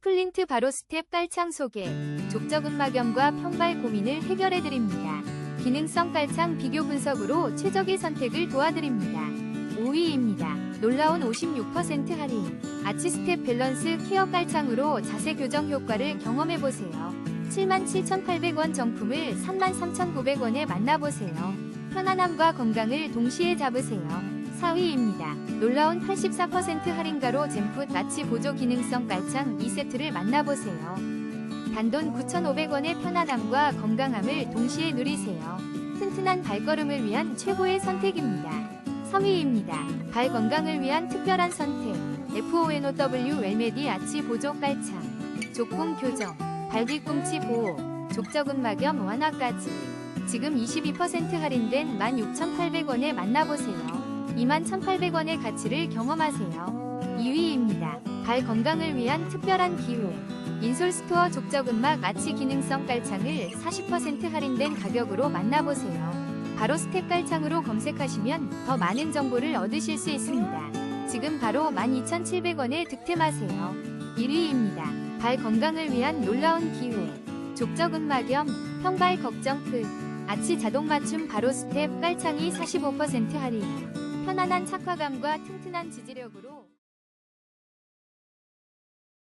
스플린트 바로 스텝 깔창 소개. 족저근막염과 평발 고민을 해결해 드립니다. 기능성 깔창 비교 분석으로 최적의 선택을 도와드립니다. 5위입니다. 놀라운 56% 할인. 아치 스텝 밸런스 케어 깔창으로 자세 교정 효과를 경험해 보세요. 77,800원 정품을 33,900원에 만나보세요. 편안함과 건강을 동시에 잡으세요. 4위입니다. 놀라운 84% 할인가로 젠풋 마취 보조 기능성 깔창 2세트를 만나보세요. 단돈 9,500원의 편안함과 건강함을 동시에 누리세요. 튼튼한 발걸음을 위한 최고의 선택입니다. 3위입니다. 발 건강을 위한 특별한 선택. FONOW 웰메디 아치 보조 깔창. 족공 교정, 발 뒤꿈치 보호, 족저근막염 완화까지. 지금 22% 할인된 16,800원에 만나보세요. 21,800원의 가치를 경험하세요. 2위입니다. 발 건강을 위한 특별한 기회. 인솔스토어 족저근막 아치 기능성 깔창을 40% 할인된 가격으로 만나보세요. 바로 스텝 깔창으로 검색하시면 더 많은 정보를 얻으실 수 있습니다. 지금 바로 12,700원에 득템하세요. 1위입니다. 발 건강을 위한 놀라운 기회. 족저근막 염, 평발 걱정 끝. 아치 자동 맞춤 바로 스텝 깔창이 45% 할인. 편안한 착화감과 튼튼한 지지력으로